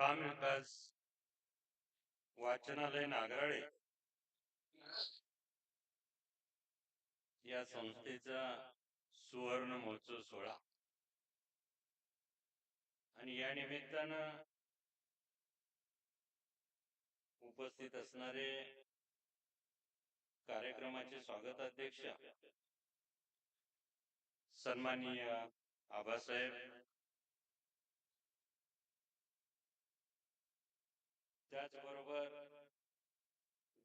ग्राम विकास वाचनालय नागराळे या संस्थेचा सुवर्ण महोत्सव सोहळा. आणि या निमित्तानं उपस्थित असणारे कार्यक्रमाचे स्वागताध्यक्ष सन्माननीय आबासाहेब त्याचबरोबर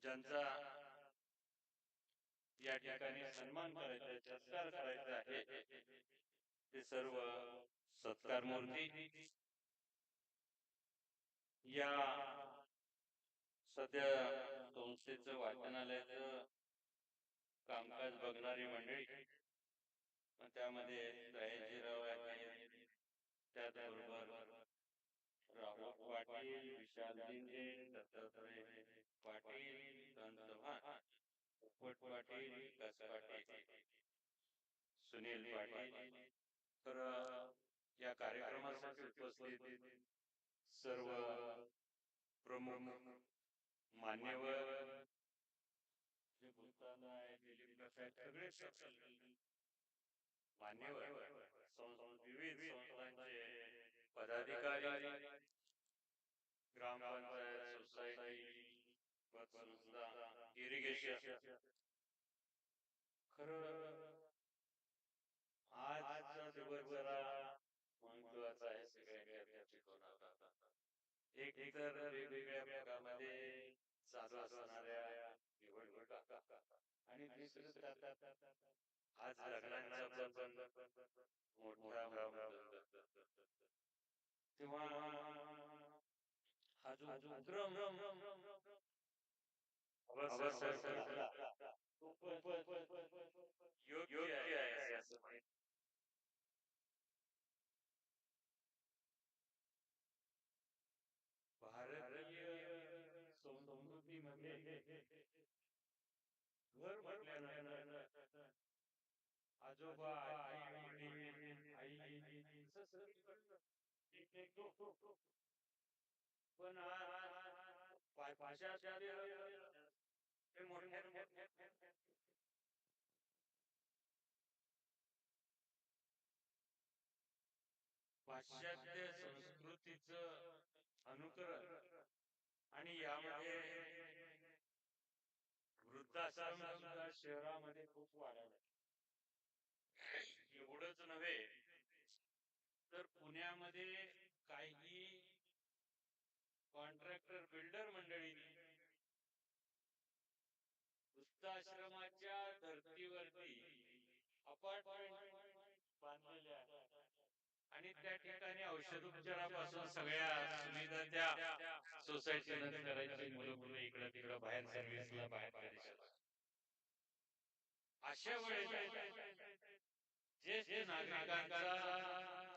ज्यांचा या ठिकाणी सन्मान करायचा सत्कार करायचा आहे ते सर्व सत्कार मूर्ती या सध्या संस्थेच वाचनालयाच कामकाज बघणारी मंडळी त्यामध्ये दयाजीराव आहेत त्याचबरोबर राहुल पाटील विशाल दिंडे दत्तात्रय पाटील संतभान पोपट पाटील कसपाटे। सुनील पाटील। तर या कार्यक्रमासाठी उपस्थित सर्व प्रमुख मान्यवर। जे बोलताना आहे, दिलीप प्रसाद, सगळे मान्यवर। विविध संस्थांचे पदाधिकारी ग्रामपंचायत सोसायटी पतसंस्था इरिगेशन. खर आजचा दिवस जरा महत्त्वाचा आहे सगळ्या ठिकाणाला. एक एक तर वेगवेगळ्या भागामध्ये चालू असणाऱ्या निवडणुका. आणि दुसरं आज लग्नांचा पण मोठा तेव्हा हा जो खूपच योग्य आहे असं माहीत भारतीय संस्कृतीमध्ये घर म्हटल्यानंतर आजोबा आई आई पण आ- पाश्चात्य संस्कृतीच अनुकरण. आणि यामध्ये वृद्धाश्रम सुद्धा शहरामध्ये खूप वाढायला एवढंच नव्हे तर पुण्यामध्ये काही कॉन्ट्रॅक्टर बिल्डर मंडळीने वृद्धाश्रमाच्या धर्तीवरती अपार्टमेंट बांधलेले आहे आणि त्या ठिकाणी औषध उपचारापासून सगळ्या सुविधा त्या सोसायटीनं करायची. मुलं मुलं इकडं तिकडं बाहेर सर्व्हिसला बाहेर परदेशात अशा वेळेस ज्येष्ठ नागरिकांचा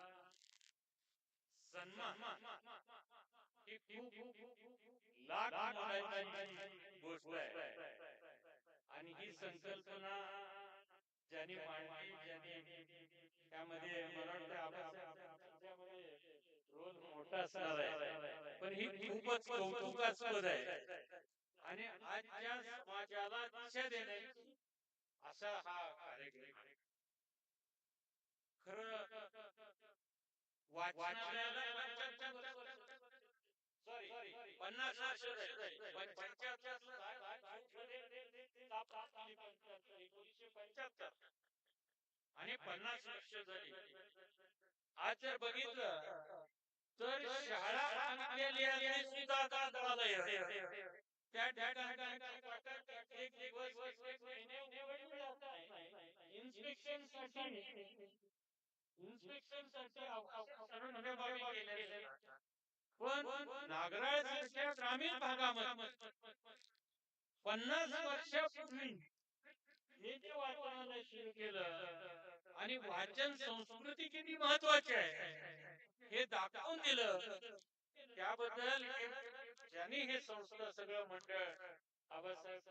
सन्मान ही खूप लाख मोलाची गोष्ट आहे. आणि ही संकल्पना ज्याने मांडली ज्याने त्यामध्ये मला वाटतं रोल मोठा असणार आहे. पण ही खूपच कौतुकास्पद आहे. आणि आजच्या समाजाला दिशा देण्याची असा हा कार्यक्रम खरं सॉरी पन्नास वर्ष झाली. पण पंच्याहत्तर एकोणीसशे पंच्याहत्तर. आणि पन्नास वर्ष झाली. आज जर बघितलं तर शाळा सुद्धा त्या ठिकाणी एक दिवस इन्स्पेक्शनसाठी इन्स्पेक्शनसाठी पण नागराळ सारख्या ग्रामीण भागामध्ये पन्नास वर्षापूर्वी हे जे वाचनालय सुरू केलं आणि वाचन संस्कृती किती महत्वाची आहे हे दाखवून दिलं. त्याबद्दल ज्यांनी हे संस्था सगळं मंडळ आबासाहेब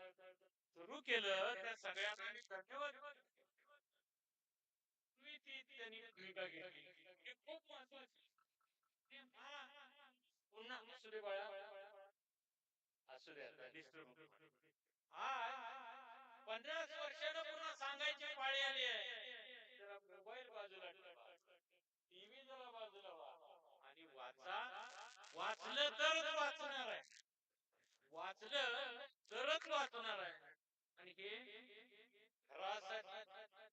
सुरू केलं त्या सगळ्यांना धन्यवाद ती त्यांनी भूमिका घेतली. हे खूप महत्त्वाचे पुन्हा असू बाळा. असू दे आता disturb नको. करू. आज पन्नास वर्षानं पुन्हा सांगायची पाळी आली आहे. जरा मोबाईल बाजूला टीव्ही जरा बाजूला आणि वाचा. वाचलं तरच वाचणार आहे. वाचलं तरच वाचणार आहे. आणि हे घरासाठी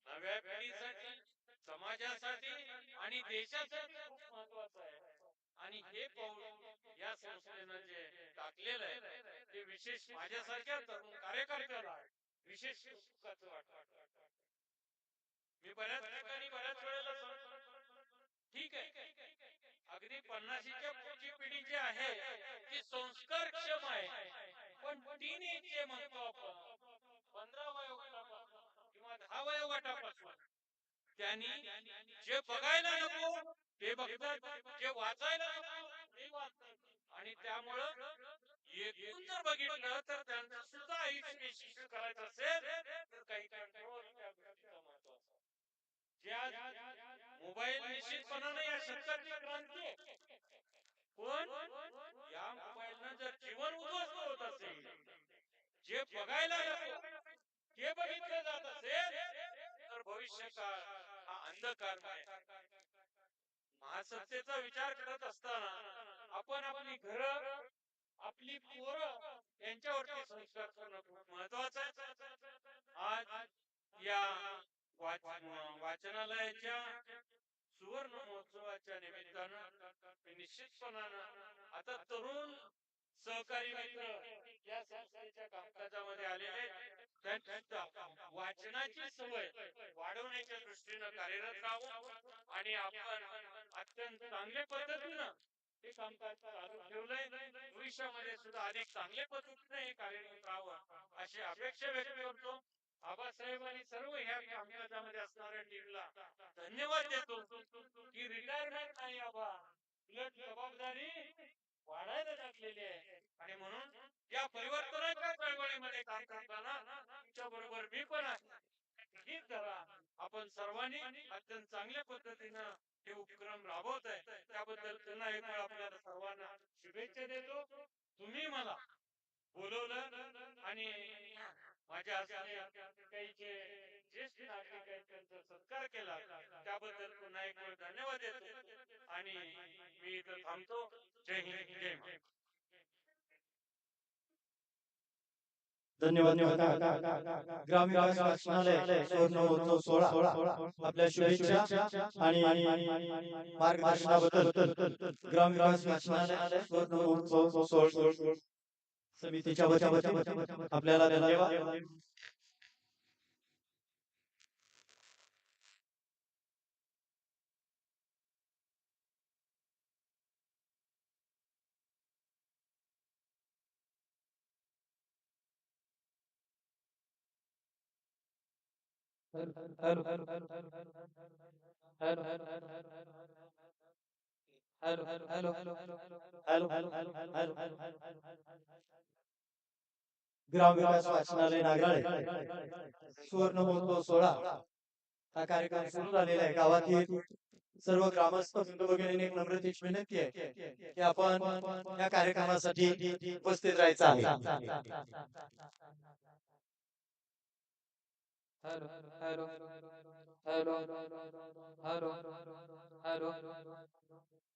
नव्या पिढीसाठी समाजासाठी आणि देशासाठी खूप महत्वाचं आहे. आणि हे पाऊल या संस्थेनं जे टाकलेलं आहे ते विशेष माझ्यासारख्या तरुण कार्यकर्त्याला विशेष सुखाचं वाटतं. मी बऱ्याच ठिकाणी बऱ्याच वेळेला ठीक आहे. अगदी पन्नाशीच्या पुढची पिढी जी आहे ती संस्कार क्षम आहे. पण टीन एज जे म्हणतो आपण पंधरा वयोगटापासून किंवा दहा वयोगटापासून त्यांनी जे बघायला नको ते बघतात जे वाचायला नको ते वाचतात आणि त्यामुळं एकूण जर बघितलं तर त्यांचं सुद्धा आयुष्य यशस्वी करायचं असेल तर काही कंट्रोल ज्या मोबाईल निश्चितपणाने या शतकाची क्रांती आहे. पण या मोबाईलनं जर जीवन उद्ध्वस्त होत असेल जे बघायला नको ते बघितलं जात असेल तर भविष्य काळ हा अंधकार महासत्तेचा विचार करत असताना आपण आपली घर आपली पोरं यांच्यावरती संस्कार करणं खूप महत्वाचं आहे. आज या वाचनालयाच्या सुवर्ण महोत्सवाच्या निमित्तानं निश्चितपणानं आता तरुण सहकारी मित्र या संस्थेच्या कामकाजामध्ये आलेले आहेत. वाचनाची सवय वाढवण्याच्या दृष्टीनं कार्यरत राहावं आणि आपण अत्यंत चांगल्या पद्धतीनं हे कामकाज चालू ठेवलंय भविष्यामध्ये सुद्धा अधिक चांगल्या पद्धतीने हे कार्यरत राहावं अशी अपेक्षा व्यक्त करतो आबासाहेब आणि सर्व ह्या कामकाजामध्ये असणाऱ्या टीमला धन्यवाद देतो की रिटायरमेंट नाही आबा जबाबदारी वाढायला टाकलेली आहे. आणि म्हणून या परिवर्तनाच्या चळवळीमध्ये काम करताना तुमच्या बरोबर मी पण आहे. धरा आपण सर्वांनी अत्यंत चांगल्या पद्धतीनं हे उपक्रम राबवत आहे. त्याबद्दल पुन्हा एक वेळ आपल्याला सर्वांना शुभेच्छा देतो. तुम्ही मला बोलवलं आणि माझ्या हस्ते काही ज्येष्ठ नागरिक आहेत त्यांचा सत्कार केला. त्याबद्दल पुन्हा एक वेळ धन्यवाद देतो. आणि मी इथं थांबतो. जय हिंद जय धन्यवाद ग्रामीण आपल्या शुभेच्छा आणि मार्गदर्शनाबद्दल वाचनालय समितीच्या वतीने आपल्याला धन्यवाद ग्रामविकास वाचनालय नागराळे सुवर्ण महोत्सव सोहळा हा कार्यक्रम सुरू झालेला आहे गावातील सर्व ग्रामस्थ बंधुभगिनी नम्रतेची विनंती आहे की आपण या कार्यक्रमासाठी उपस्थित राहायचं आहे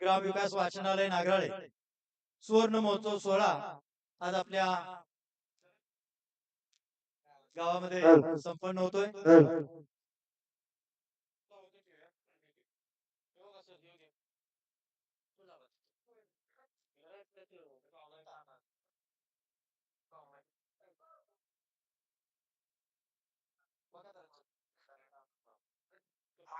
ग्रामविकास वाचनालय नागराळे सुवर्ण महोत्सव सोहळा आज आपल्या गावामध्ये संपन्न होतोय.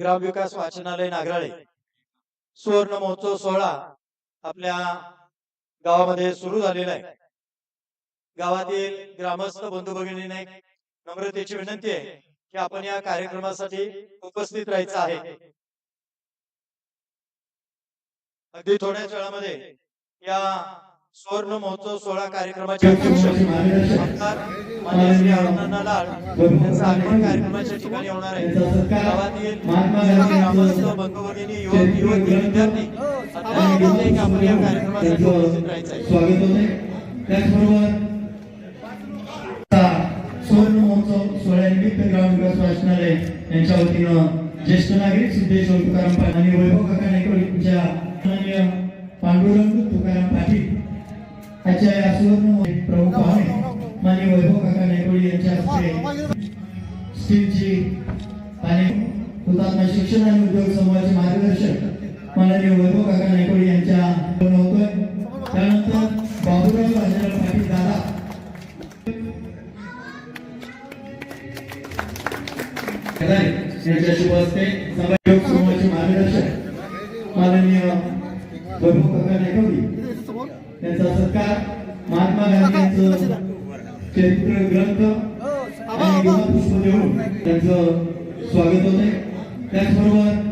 ग्रामविकास वाचनालय नागराळे सुवर्ण महोत्सव सोहळा आपल्या गावामध्ये सुरू झालेला आहे. गावातील ग्रामस्थ बंधू भगिनीने नम्रतेची विनंती आहे की आपण या कार्यक्रमासाठी उपस्थित राहायचं आहे. अगदी थोड्याच वेळामध्ये या सुवर्ण महोत्सव सोहळा कार्यक्रमाचे अध्यक्ष आमदार माननीय श्री अरुणांना लाड यांचा आगमन कार्यक्रमाच्या ठिकाणी होणार आहे. गावातील ग्रामस्थ बंधू भगिनी युवक युवती विद्यार्थी आपल्याला विनंती आहे की आपण या कार्यक्रमासाठी उपस्थित राहायचं आहे. स्वागत होते त्याचबरोबर सुवर्ण महोत्सव सोहळ्यानिमित्त ग्रामविकास वाचनालय यांच्या वतीनं ज्येष्ठ नागरिक सिद्धेश्वर तुकाराम आणि वैभव काका नायकवाडीच्या माननीय पांडुरंग तुकाराम पाटील आजच्या या सुवर्ण प्रमुख पाहुणे माननीय वैभव काका नायकवाडी यांच्या हस्ते स्टीलची आणि हुतात्मा शिक्षण आणि उद्योग समूहाचे मार्गदर्शक माननीय वैभव काका नायकवाडी यांच्या होतोय. त्यानंतर बाबूराव राजेराव पाटील दादा. यांच्या शुभ हस्ते समायोग समूहाचे मार्गदर्शक माननीय वैभव काका नायकवाडी यांचा सत्कार महात्मा गांधी यांचं चरित्र ग्रंथ आणि युवा पुष्प देऊन त्यांचं स्वागत होते त्याचबरोबर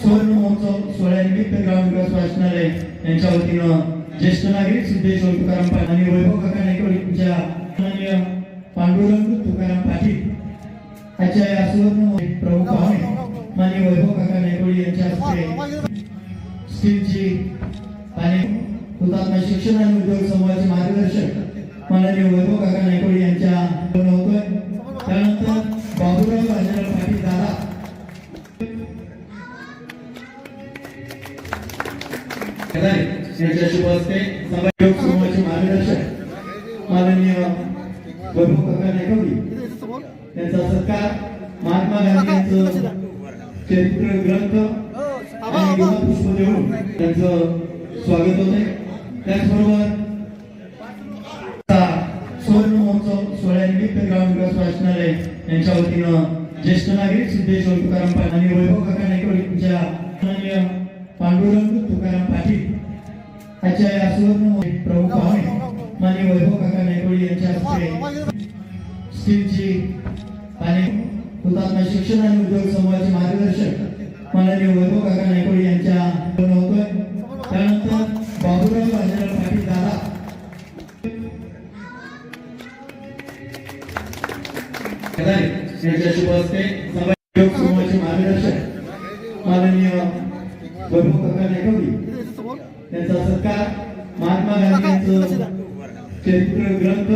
सुवर्ण महोत्सव सोहळ्यानिमित्त ग्रामविकास वाचनालय यांच्या वतीनं ज्येष्ठ नागरिक सिद्धेश्वर तुकाराम पाटील आणि वैभव काका नायकवाडीच्या माननीय पांडुरंग तुकाराम पाटील आजच्या या सुवर्ण प्रमुख पाहुणे माननीय वैभव काका नायकवाडी यांच्या हस्ते स्टीलची आणि हुतात्मा शिक्षण आणि उद्योग समूहाचे मार्गदर्शक माननीय वैभव काका नायकवाडी यांच्या होतोय त्यानंतर बाबूराव राजाराम पाटील दादा. यांच्या शुभ हस्ते समायोग समूहाचे मार्गदर्शक माननीय वैभव काका यांचा सत्कार महात्मा गांधी यांचं चरित्र ग्रंथ आणि पुष्प देऊन त्यांचं स्वागत होते रत्नागिरी सिद्धेश्वर तुकाराम पाटील आणि वैभव काका नायकवाडीच्या माननीय पांडुरंग तुकाराम पाटील आजच्या या सुवर्ण प्रमुख पाहुणे माननीय वैभव काका नायकवाडी यांच्या हस्ते स्टीलची आणि हुतात्मा शिक्षण आणि उद्योग समूहाचे मार्गदर्शक माननीय वैभव काका नायकवाडी यांच्या होतोय त्यानंतर बाबूराव बाजीराव पाटील दादा Thank you. यांच्या शुभ हस्ते समायोग समूहाचे मार्गदर्शक. माननीय वैभव काका नायकवाडी यांचा सत्कार महात्मा गांधी यांचं चरित्र ग्रंथ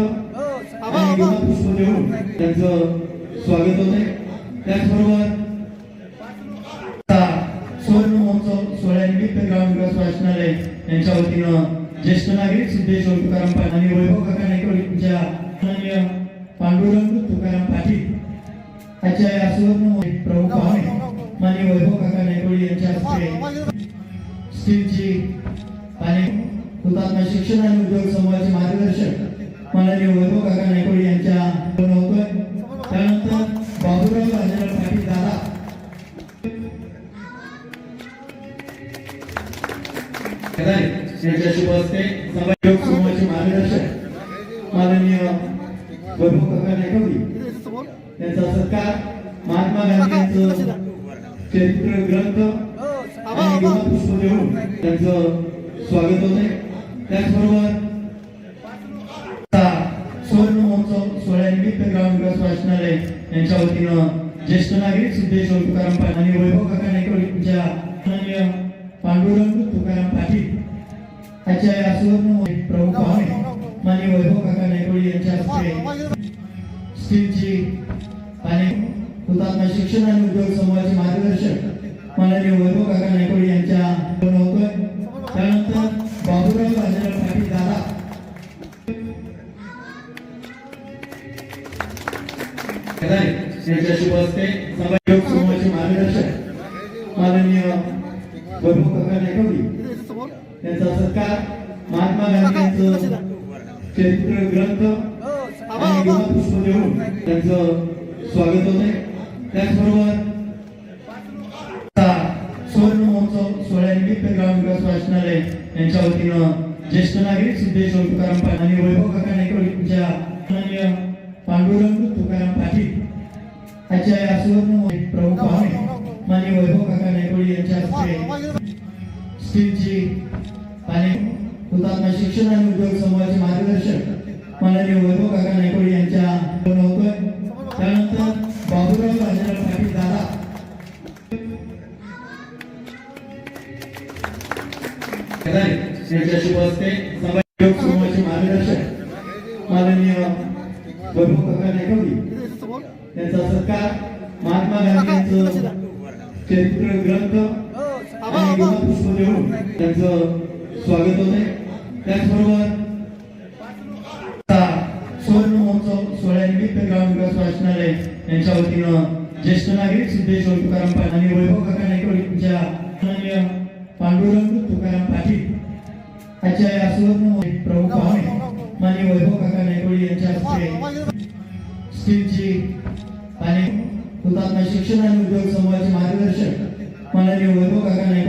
आणि पुष्प देऊन त्यांचं स्वागत होते त्याचबरोबर सुवर्ण महोत्सव सोहळ्यानिमित्त ग्राम विकास वाचनालय यांच्या वतीनं ज्येष्ठ नागरिक सिद्धेश्वर तुकाराम पाटील आणि वैभव काका नायकवाडीच्या माननीय पांडुरंग तुकाराम पाटील आजच्या या सुवर्ण प्रमुख पाहुणे माननीय वैभव काका नायकवाडी यांच्या हस्ते स्टीलची आणि हुतात्मा शिक्षण आणि उद्योग समूहाचे मार्गदर्शक माननीय वैभव काका नायकवाडी यांच्या आणि हुतात्मा शिक्षण आणि उद्योग समूहाचे मार्गदर्शक माननीय वैभव काका नायकोडे यांच्या होतं त्यानंतर बाबूराव सिद्धेश्वर तुकाराम वैभव काका माननीय पांडुरंग तुकाराम पाटील याच्या या सुवर्ण प्रमुख पाहुणे माननीय वैभव काका नाईकवडी यांच्या हस्ते स्टीलची आणि हुतात्मा शिक्षण आणि उद्योग समूहाचे मार्गदर्शक माननीय वैभव काका नाईक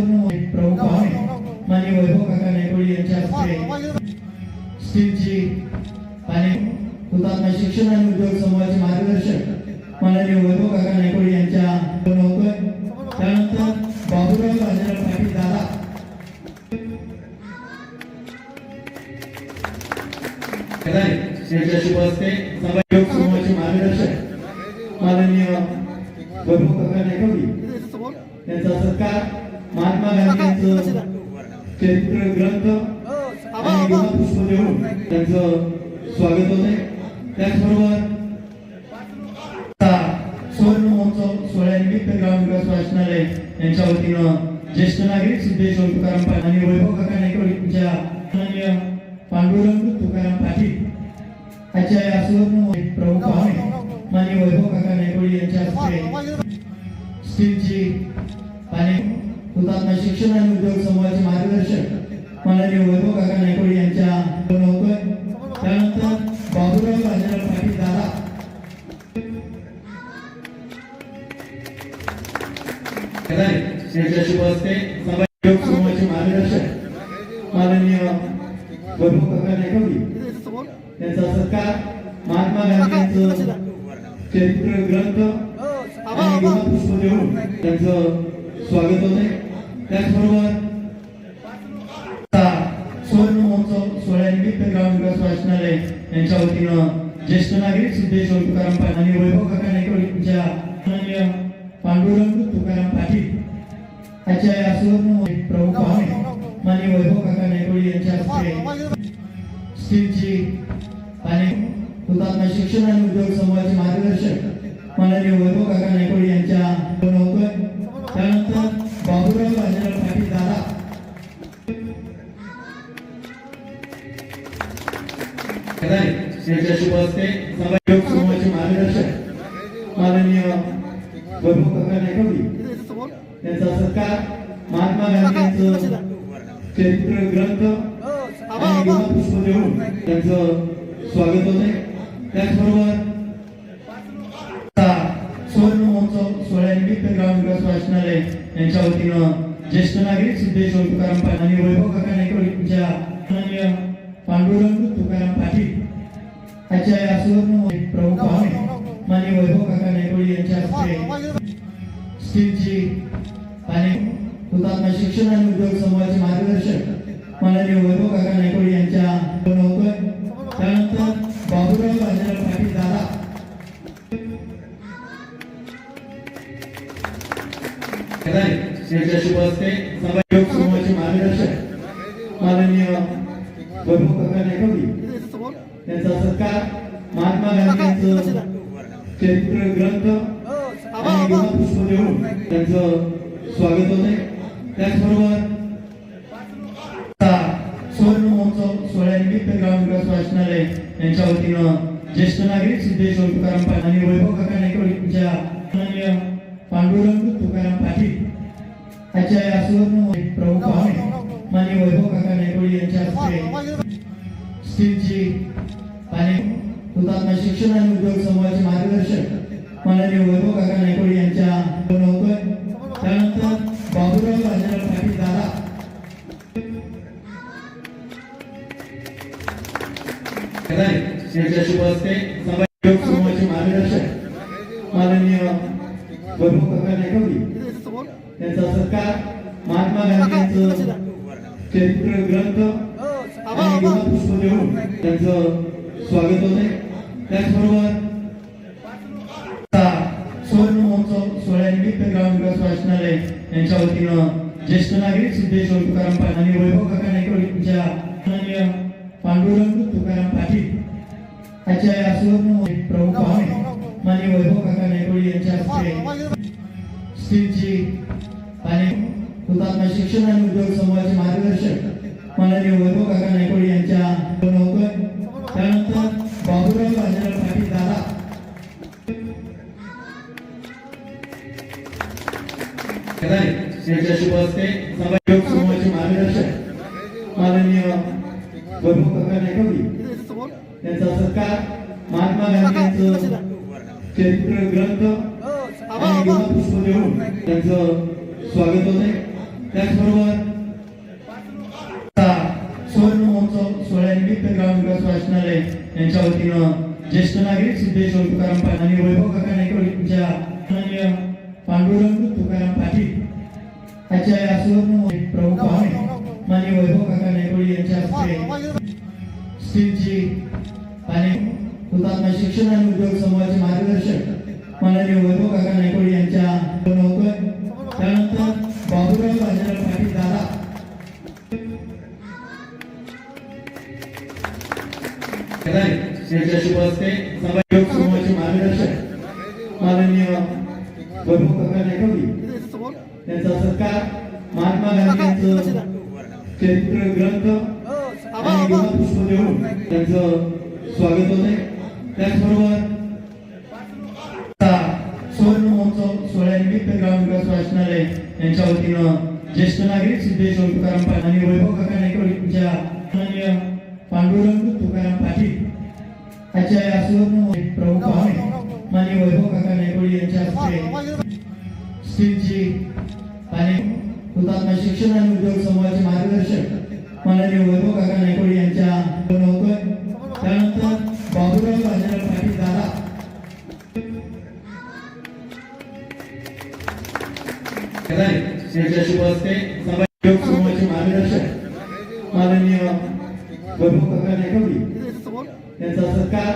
प्रमुख पाहुणे मान्य वैभव काका नायकोळी यांच्या हस्ते. स्टीलची आणि हुतात्मा शिक्षण आणि उद्योग समूह पांडुरंग तुकाराम पाटील याच्या या सुवर्ण प्रमुख पाहुणे मान्य वैभव काका नेपोळी यांच्या हस्ते स्टीलची आणि हुतात्मा शिक्षण आणि उद्योग समूहाचे मार्गदर्शक माननीय वैभव काका नायकोळी यांच्या होतं त्यानंतर बाबूराव बाजीराव पाटील दादा यांच्या शुभ चरित्र ग्रंथ आणि पुष्प देऊन त्यांचं स्वागत होते त्याचबरोबर सुवर्ण महोत्सव सोहळ्यानिमित्त ग्राम विकास वाचनालय यांच्या वतीनं ज्येष्ठ नागरिक सिद्धेश तुकाराम पाटील आणि वैभव काका नाईकवाडींच्या पांडुरंग तुकाराम पाटील याच्या या सुवर्ण प्रमुख पाहुणे माननीय वैभव काका नाईकवाडी यांच्या हस्ते स्टीलची यांच्या वतीनं ज्येष्ठ नागरिक सिद्धेश्वर तुकाराम पाटील आणि वैभव काका नायकवडी माननीय पांडुरंग तुकाराम पाटील आजच्या या सुवर्ण प्रमुख पाहुणे माननीय वैभव काका नायकवडी यांच्या हस्ते स्टीलची आणि हुतात्मा शिक्षण आणि उद्योग समूहाचे मार्गदर्शक माननीय वैभव काका नायकवडी यांच्या त्यानंतर बाबूराव राजेराव पाटील दादा यांच्या शुभ हस्ते समाजयोग समूहाचे मार्गदर्शक. माननीय सत्कार महात्मा गांधी यांचं चरित्र ग्रंथ आणि देऊन त्यांचं स्वागत होते त्याचबरोबर सुवर्ण महोत्सव सोहळ्यानिमित्त ग्रामविकास वाचनालय यांच्या वतीनं ज्येष्ठ नागरिक सिद्धेश्वर तुकाराम पाटील आणि वैभव काका नायकवडी यांच्या पांडुरंग तुकाराम पाटील आजच्या या सुवर्ण प्रमुख पाहुणे माननीय वैभव काका नायकवडी यांच्या हस्ते स्टीलची आणि हुतात्मा शिक्षण आणि उद्योग समूहाचे मार्गदर्शक माननीय वैभव काका नायकवडी यांच्या होतोय त्यानंतर बाबूराव बाजीराव पाटील दादा. यांच्या शुभ हस्ते समाजयोग समूहाचे मार्गदर्शक माननीय वैभव काका नायकवडी यांचा सत्कार महात्मा गांधी चरित्र ग्रंथ आणि गुलाबपुष्प देऊन त्यांचं स्वागत होते त्याचबरोबर सुवर्ण महोत्सव सोहळ्यानिमित्त ग्रामविकास वाचनालय यांच्या वतीनं ज्येष्ठ नागरिक सिद्धेश्वर तुकाराम पाटील आणि वैभव काका नायकवडी यांच्या माननीय पांडुरंग तुकाराम पाटील आजच्या या सुवर्ण प्रमुख पाहुणे माननीय वैभव काका नायकवडी यांच्या हस्ते स्टीलची आणि हुतात्मा शिक्षण आणि उद्योग समूहाचे मार्गदर्शक माननीय वैभव काका नायकवडी यांच्या त्यानंतर बाबूराव बाजीराव पाटील दादा. यांच्या शुभ हस्ते समाजयोग समूहाचे मार्गदर्शक माननीय वैभव काका नायकवडी यांचा सत्कार महात्मा गांधी यांचं चरित्र ग्रंथ आणि गुलाबपुष्प देऊन त्यांचं स्वागत होते त्याचबरोबर सुवर्ण महोत्सव सोहळ्यानिमित्त ग्रामविकास वाचनालय यांच्या वतीनं ज्येष्ठ नागरिक सिद्धेश्वर तुकाराम पाटील आणि वैभव काका नायकवडी पांडुरंग तुकाराम पाटील आजच्या या सुवर्ण प्रमुख पाहुणे माननीय वैभव काका नायकवडी यांच्या हस्ते स्टीलची आणि हुतात्मा शिक्षण आणि उद्योग समूहाचे मार्गदर्शक माननीय वैभव काका नायकवडी यांच्या त्यानंतर बाबूराव बाजीराव पाटील दादा. यांच्या शुभ समाजयोग समूहाचे मार्गदर्शक. माननीय काका सत्कार महात्मा गांधी यांचं चरित्र ग्रंथ आणि गुलाबपुष्प देऊन त्यांचं स्वागत होते त्याचबरोबर आता सुवर्ण महोत्सव सोहळ्यानिमित्त ग्रामविकास वाचनालय यांच्या वतीनं ज्येष्ठ नागरिक सिद्धेश्वर तुकाराम आणि वैभव काका नायकवडी माननीय पांडुरंग तुकाराम पाटील याच्या या सुवर्ण प्रमुख पाहुणे माननीय वैभव काका नायकवडी यांच्या हस्ते स्टीलची आणि हुतात्मा शिक्षण आणि उद्योग समूहाचे मार्गदर्शक सत्कार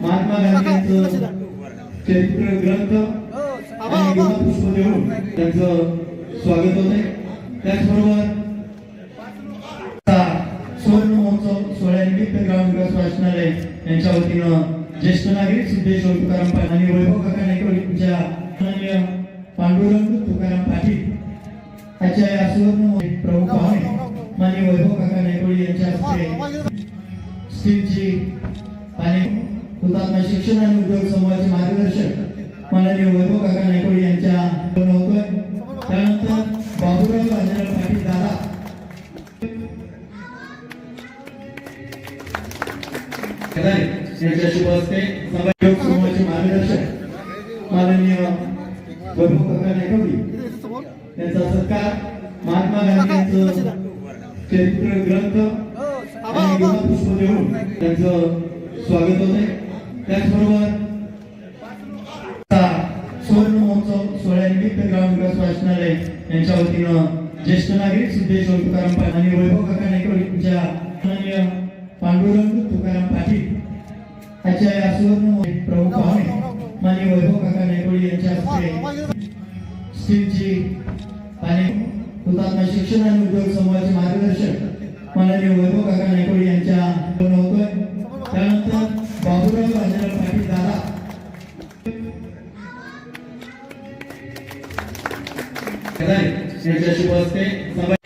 महात्मा गांधी चरित्र ग्रंथ आणि गुलाबपुष्प देऊन त्यांचं स्वागत होते त्याचबरोबर सुवर्ण महोत्सव सोहळ्यानिमित्त ग्रामविकास वाचनालय यांच्या वतीनं ज्येष्ठ नागरिक सिद्धेश्वर तुकाराम पाटील आणि वैभव काका नायकवडी माननीय पांडुरंग तुकाराम पाटील आजच्या या सुवर्ण प्रमुख पाहुणे माननीय वैभव काका नायकवडी यांच्या हस्ते स्टीलची आणि हुतात्मा शिक्षण आणि उद्योग समूहाचे मार्गदर्शक माननीय वैभव काका नायकोडी यांच्या होतोय त्यानंतर बाबूराव बाजीराव पाटील दादा. यांच्या शुभ हस्ते समाजयोग समूहाचे मार्गदर्शक माननीय वैभव काका नायकोडी यांचा सत्कार महात्मा गांधी चरित्र ग्रंथ आणि पुष्प देऊन त्यांचं स्वागत होते त्याचबरोबर सुवर्ण महोत्सव सोहळ्यानिमित्त ग्रामविकास वाचनालय यांच्या वतीनं ज्येष्ठ नागरिक सिद्धेश तुकाराम पाटील आणि वैभव काका नायकवडी माननीय पांडुरंग तुकाराम पाटील आजच्या या सुवर्ण प्रमुख पाहुणे माननीय वैभव काका नायकवडी यांच्या हस्ते स्टीलची आणि हुतात्मा शिक्षण आणि उद्योग समूहाचे मार्गदर्शक माननीय वैभव काका नायकोडी यांच्या होतोय. त्यानंतर बाबूराव बाजीराव पाटील दादा यांच्याशी बसते.